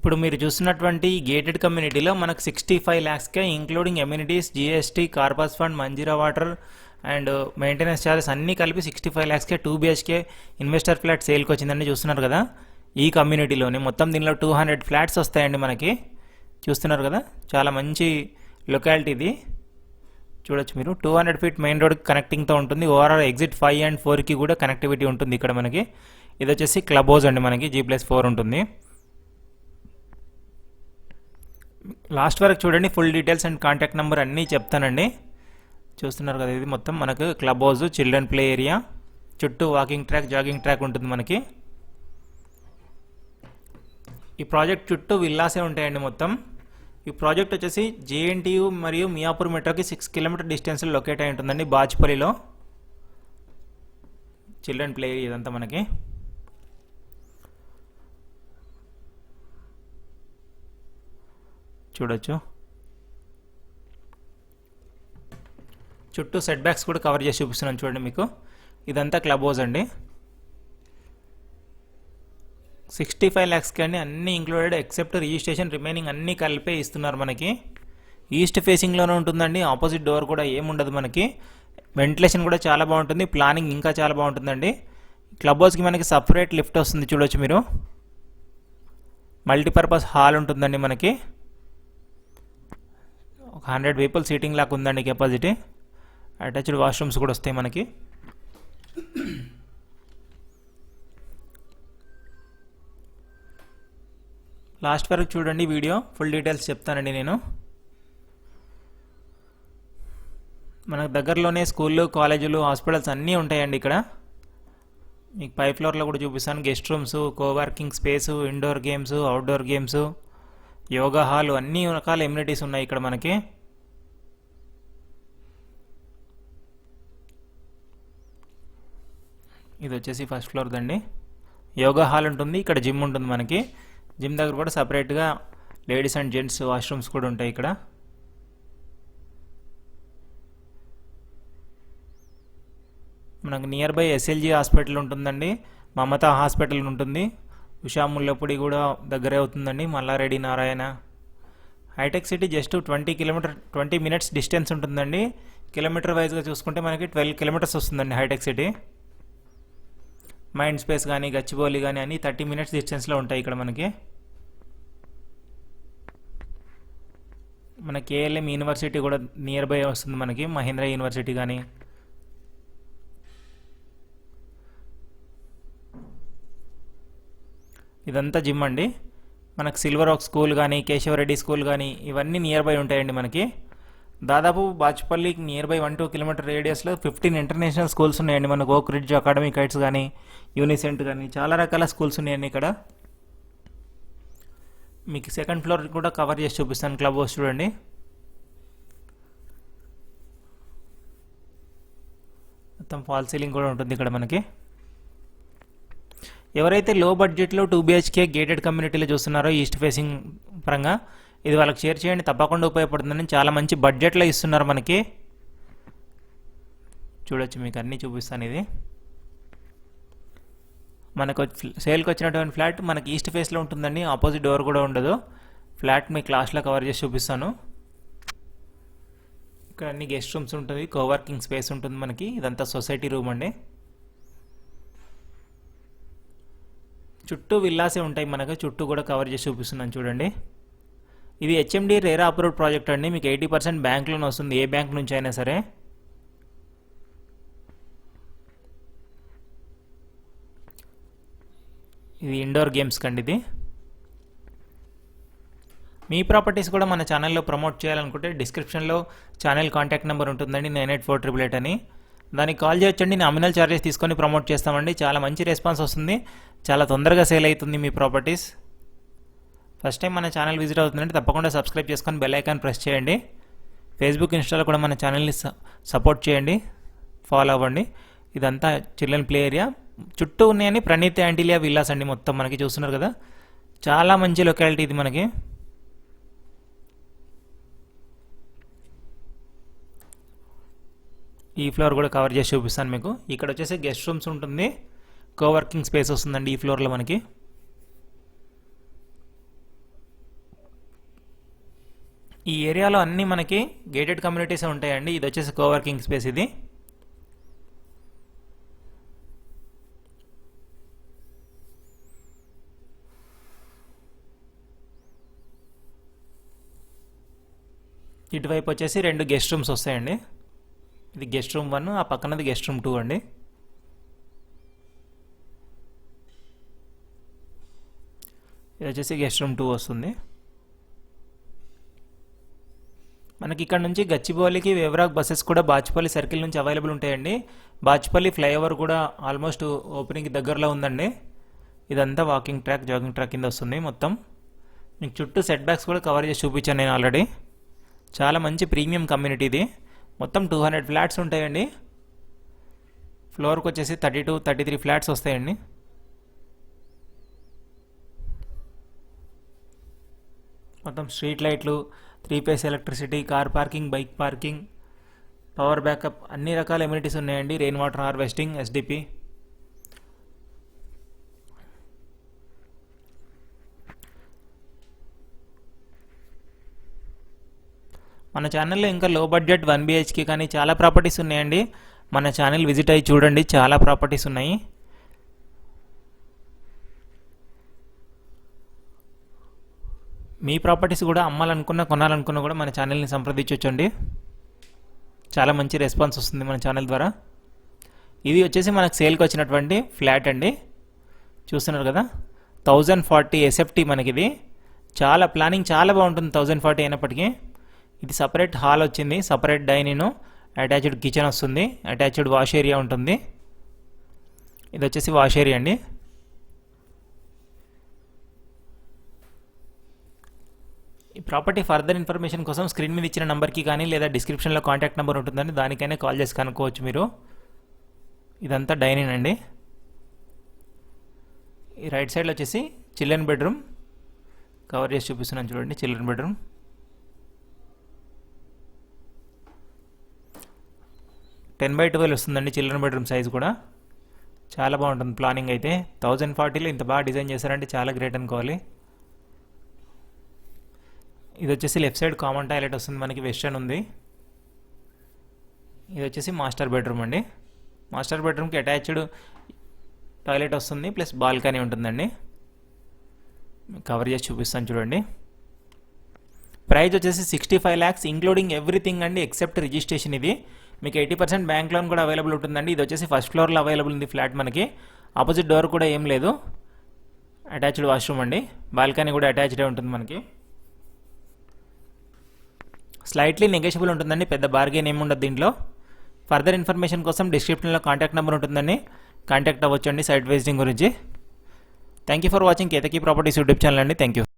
ఇప్పుడు మీరు చూస్తున్నటువంటి గేటెడ్ కమ్యూనిటీలో మనకు sixty five ల్యాక్స్కే including amenities GST corpus fund Manjira water and maintenance charges అన్నీ కలిపి సిక్స్టీ ఫైవ్ ల్యాక్స్కే టూ బిహెచ్కే ఇన్వెస్టర్ ఫ్లాట్ సేల్కి వచ్చిందని చూస్తున్నారు కదా. ఈ కమ్యూనిటీలోనే మొత్తం దీనిలో టూ హండ్రెడ్ ఫ్లాట్స్ వస్తాయండి మనకి. చూస్తున్నారు కదా? చాలా మంచి లొకాలిటీ ఇది. చూడొచ్చు మీరు. Two hundred feet main road కనెక్టింగ్తో ఉంటుంది. ఓవరాల్ ఎగ్జిట్ ఫైవ్ అండ్ ఫోర్కి కూడా కనెక్టివిటీ ఉంటుంది ఇక్కడ మనకి. ఇది వచ్చేసి క్లబ్ హౌస్ అండి మనకి. జీ ప్లస్ ఫోర్ ఉంటుంది. లాస్ట్ వరకు చూడండి full details and contact number అన్నీ చెప్తానండి. చూస్తున్నారు కదా ఇది మొత్తం మనకు club house children play area చుట్టూ వాకింగ్ ట్రాక్ జాగింగ్ ట్రాక్ ఉంటుంది మనకి. ఈ ప్రాజెక్ట్ చుట్టూ విల్లాసే ఉంటాయండి మొత్తం. ఈ ప్రాజెక్ట్ వచ్చేసి జేఎన్టీయు మరియు మియాపూర్ మెట్రోకి సిక్స్ కిలోమీటర్ డిస్టెన్స్లో లొకేట్ అయి ఉంటుందండి బాజ్పల్లిలో చిల్డ్రన్ ప్లే ఏరియా ఇదంతా మనకి. చూడొచ్చు. చుట్టూ సెట్ బ్యాక్స్ కూడా కవర్ చేసి చూపిస్తున్నాను చూడండి మీకు. ఇదంతా క్లబ్ హౌస్ అండి. సిక్స్టీ ఫైవ్ ల్యాక్స్ కానీ అన్నీ ఇంక్లూడెడ్ ఎక్సెప్ట్ రిజిస్ట్రేషన్ రిమైనింగ్ అన్నీ కలిపే ఇస్తున్నారు మనకి. ఈస్ట్ ఫేసింగ్లోనే ఉంటుందండి ఆపోజిట్ డోర్ కూడా ఏముండదు మనకి. వెంటిలేషన్ కూడా చాలా బాగుంటుంది ప్లానింగ్ ఇంకా చాలా బాగుంటుందండి. క్లబ్ హౌస్కి మనకి సపరేట్ లిఫ్ట్ వస్తుంది చూడొచ్చు మీరు. మల్టీపర్పస్ హాల్ ఉంటుందండి మనకి. ఒక హండ్రెడ్ పీపుల్ సీటింగ్ లాగా ఉందండి కెపాసిటీ. అటాచ్డ్ వాష్రూమ్స్ కూడా వస్తాయి మనకి. లాస్ట్ వరకు చూడండి వీడియో ఫుల్ డీటెయిల్స్ చెప్తానండి నేను. మనకు దగ్గరలోనే స్కూళ్ళు కాలేజీలు హాస్పిటల్స్ అన్నీ ఉంటాయండి ఇక్కడ. మీకు పై ఫ్లోర్లో కూడా చూపిస్తాను. Guest rooms coworking space indoor games outdoor games. Yoga hall అన్ని రకాల ఎమ్యూనిటీస్ ఉన్నాయి ఇక్కడ మనకి. ఇది వచ్చేసి ఫస్ట్ ఫ్లోర్ దండి. యోగా హాల్ ఉంటుంది ఇక్కడ జిమ్ ఉంటుంది మనకి. జిమ్ దగ్గర కూడా సపరేట్గా లేడీస్ అండ్ జెంట్స్ వాష్రూమ్స్ కూడా ఉంటాయి ఇక్కడ. మనకు నియర్ బై ఎస్ఎల్జీ హాస్పిటల్ ఉంటుందండి మమతా హాస్పిటల్ ఉంటుంది. ఉషా ముల్లపూడి కూడా దగ్గరే అవుతుందండి Mallareddy Narayana. Hitech City just twenty kilometre twenty minutes distance ఉంటుందండి. కిలోమీటర్ వైజ్గా చూసుకుంటే మనకి ట్వెల్వ్ కిలోమీటర్స్ వస్తుందండి హైటెక్ సిటీ. మైండ్ స్పేస్ కానీ గచ్చిబౌలి కానీ అని థర్టీ మినిట్స్ డిస్టెన్స్లో ఉంటాయి ఇక్కడ మనకి. మన కేఎల్ఎం యూనివర్సిటీ కూడా నియర్ బై వస్తుంది మనకి మహేంద్ర యూనివర్సిటీ కానీ ఇదంతా జిమ్ అండి. మనకు సిల్వర్ ఆక్ స్కూల్ కానీ కేశవరెడ్డి స్కూల్ కానీ ఇవన్నీ నియర్ బై ఉంటాయండి మనకి. దాదాపు బాచ్పల్లికి near by one two kilometer రేడియస్లో fifteen international schools ఉన్నాయండి. మనకు ఓక్ రిడ్జ్ అకాడమిక్ హైట్స్ కానీ యూనిసెంట్ కానీ చాలా రకాల స్కూల్స్ ఉన్నాయండి ఇక్కడ. మీకు సెకండ్ ఫ్లోర్ కూడా కవర్ చేసి చూపిస్తాను క్లబ్ హౌస్ చూడండి. మొత్తం ఫాల్ సీలింగ్ కూడా ఉంటుంది ఇక్కడ మనకి. ఎవరైతే లో బడ్జెట్లో టూ బిహెచ్కే గేటెడ్ కమ్యూనిటీలో చూస్తున్నారో ఈస్ట్ ఫేసింగ్ పరంగా ఇది వాళ్ళకి షేర్ చేయండి తప్పకుండా ఉపయోగపడుతుందని చాలా మంచి బడ్జెట్లో ఇస్తున్నారు మనకి. చూడొచ్చు మీకు అన్నీ చూపిస్తాను ఇది. మనకు సేల్కి వచ్చినటువంటి ఫ్లాట్ మనకి ఈస్ట్ ఫేస్లో ఉంటుందండి ఆపోజిట్ డోర్ కూడా ఉండదు. ఫ్లాట్ మీ క్లాస్లో కవర్ చేసి చూపిస్తాను. ఇక్కడ అన్ని గెస్ట్ రూమ్స్ ఉంటుంది కోవర్కింగ్ స్పేస్ ఉంటుంది మనకి ఇదంతా సొసైటీ రూమ్ అండి. చుట్టూ విల్లాసే ఉంటాయి మనకు. చుట్టూ కూడా కవర్ చేసి చూపిస్తున్నాను చూడండి. ఇది హెచ్ఎండి రేరా అప్రూవ్డ్ ప్రాజెక్ట్ అండి. మీకు ఎయిటీ పర్సెంట్ బ్యాంక్ లోన్ వస్తుంది. ఏ బ్యాంక్ నుంచి అయినా సరే. ఇది ఇండోర్ గేమ్స్ కండి ఇది. మీ ప్రాపర్టీస్ కూడా మన ఛానల్లో ప్రమోట్ చేయాలనుకుంటే డిస్క్రిప్షన్లో ఛానల్ కాంటాక్ట్ నెంబర్ ఉంటుందండి. Nine eight four triple eight అని. దానికి కాల్ చేయొచ్చండి నామినల్ ఛార్జెస్ తీసుకొని ప్రమోట్ చేస్తామండి. చాలా మంచి రెస్పాన్స్ వస్తుంది. చాలా తొందరగా సేల్ అవుతుంది మీ ప్రాపర్టీస్ ఫస్ట్ టైం మన ఛానల్ విజిట్ అవుతుందంటే తప్పకుండా సబ్స్క్రైబ్ చేసుకొని బెల్ ఐకాన్ ప్రెస్ చేయండి. ఫేస్బుక్ ఇన్స్టాలో కూడా మన ఛానల్ని సపోర్ట్ చేయండి. ఫాలో అవ్వండి. ఇదంతా చిల్డ్రన్ ప్లే ఏరియా. చుట్టూ ఉన్నాయని ప్రణీత్ యాంటీలియా విల్లాస్ అండి మొత్తం మనకి చూస్తున్నారు కదా. చాలా మంచి లొకాలిటీ ఇది మనకి. ఈ ఫ్లోర్ కూడా కవర్ చేసి చూపిస్తాను మీకు. ఇక్కడ వచ్చేసి గెస్ట్ రూమ్స్ ఉంటుంది. కోవర్కింగ్ స్పేస్ వస్తుందండి ఈ ఫ్లోర్లో మనకి. ఈ ఏరియాలో అన్నీ మనకి గేటెడ్ కమ్యూనిటీస్ ఉంటాయండి. ఇది వచ్చేసి కోవర్కింగ్ స్పేస్ ఇది. ఇటువైపు వచ్చేసి రెండు గెస్ట్ రూమ్స్ వస్తాయండి. ఇది గెస్ట్ రూమ్ వన్ ఆ పక్కనది గెస్ట్ రూమ్ టూ అండి. ఇది వచ్చేసి గెస్ట్ రూమ్ టూ వస్తుంది. మనకి ఇక్కడ నుంచి గచ్చిబౌలికి వేవరాగ్ బస్సెస్ కూడా బాచుపల్లి సర్కిల్ నుంచి అవైలబుల్ ఉంటాయండి. బాచుపల్లి ఫ్లైఓవర్ కూడా ఆల్మోస్ట్ ఓపెనింగ్ దగ్గరలో ఉందండి. ఇదంతా వాకింగ్ ట్రాక్ జాగింగ్ ట్రాక్ కింద వస్తుంది మొత్తం. మీకు చుట్టూ సెట్ బ్యాక్స్ కూడా కవర్ చేసి చూపించాను నేను ఆల్రెడీ. చాలా మంచి ప్రీమియం కమ్యూనిటీ ఇది. మొత్తం టూ హండ్రెడ్ ఫ్లాట్స్ ఉంటాయండి. ఫ్లోర్కి వచ్చేసి thirty two thirty three flats వస్తాయండి. మొత్తం స్ట్రీట్ లైట్లు three phase electricity car parking bike parking power backup అన్ని రకాల ఎమ్యూనిటీస్ ఉన్నాయండి. రెయిన్ వాటర్ హార్వెస్టింగ్ ఎస్డిపి మన ఛానల్లో ఇంకా లో బడ్జెట్ వన్ బిహెచ్కే కానీ చాలా ప్రాపర్టీస్ ఉన్నాయండి. మన ఛానల్ విజిట్ అయ్యి చూడండి చాలా ప్రాపర్టీస్ ఉన్నాయి. మీ ప్రాపర్టీస్ కూడా అమ్మాలనుకున్నా కొనాలనుకున్నా కూడా మన ఛానల్ని సంప్రదించవచ్చండి చాలా మంచి రెస్పాన్స్ వస్తుంది మన ఛానల్ ద్వారా. ఇది వచ్చేసి మనకు సేల్కి వచ్చినటువంటి ఫ్లాట్ అండి. చూస్తున్నారు కదా? థౌజండ్ ఫార్టీ ఎస్ఎఫ్టీ మనకిది. చాలా ప్లానింగ్ చాలా బాగుంటుంది థౌజండ్ ఫార్టీ అయినప్పటికీ. ఇది సపరేట్ హాల్ వచ్చింది. సపరేట్ డైనింగ్ అటాచ్డ్ కిచెన్ వస్తుంది. అటాచ్డ్ వాష్ ఏరియా ఉంటుంది. ఇది వచ్చేసి వాష్ ఏరియా అండి. ఈ ప్రాపర్టీ ఫర్దర్ ఇన్ఫర్మేషన్ కోసం స్క్రీన్ మీద ఇచ్చిన నెంబర్కి కానీ లేదా డిస్క్రిప్షన్లో కాంటాక్ట్ నెంబర్ ఉంటుందని దానికైనా కాల్ చేసి కనుక్కోవచ్చు మీరు. ఇదంతా డైనింగ్ అండి. ఈ రైట్ సైడ్లో వచ్చేసి చిల్డ్రన్ బెడ్రూమ్ కవర్ చేసి చూపిస్తున్నాను చూడండి. Children bedroom ten by twelve వస్తుందండి చిల్డ్రన్ బెడ్రూమ్ సైజ్ కూడా. చాలా బాగుంటుంది ప్లానింగ్ అయితే. థౌజండ్ ఫార్టీలో ఇంత బాగా డిజైన్ చేశారంటే చాలా గ్రేట్ అనుకోవాలి. ఇది వచ్చేసి లెఫ్ట్ సైడ్ కామన్ టాయిలెట్ వస్తుంది మనకి వెస్టర్న్ ఉంది. ఇది వచ్చేసి మాస్టర్ బెడ్రూమ్ అండి. మాస్టర్ బెడ్రూమ్కి అటాచ్డ్ టాయిలెట్ వస్తుంది ప్లస్ బాల్కనీ ఉంటుందండి. కవర్ చేసి చూపిస్తాను చూడండి. ప్రైస్ వచ్చేసి sixty five lakhs including everything అండి ఎక్సెప్ట్ రిజిస్ట్రేషన్ ఇది. మీకు ఎయిటీ పర్సెంట్ బ్యాంక్ లోన్ కూడా అవైలబుల్ ఉంటుందండి. ఇది వచ్చేసి ఫస్ట్ ఫ్లోర్లో అవైలబుల్ ఉంది ఫ్లాట్ మనకి. ఆపోజిట్ డోర్ కూడా ఏం లేదు. అటాచ్డ్ వాష్రూమ్ అండి. బాల్కనీ కూడా అటాచ్డే ఉంటుంది మనకి. స్లైట్లీ నెగోషియబుల్ ఉంటుందండి. పెద్ద బార్గెన్ ఏమి ఉండదు దీంట్లో. ఫర్దర్ ఇన్ఫర్మేషన్ కోసం డిస్క్రిప్షన్లో కాంటాక్ట్ నెంబర్ ఉంటుందండి. కాంటాక్ట్ అవ్వచ్చండి సైట్ విజిటింగ్ గురించి. Thank you for watching Ketaki properties YouTube channel అండి. Thank you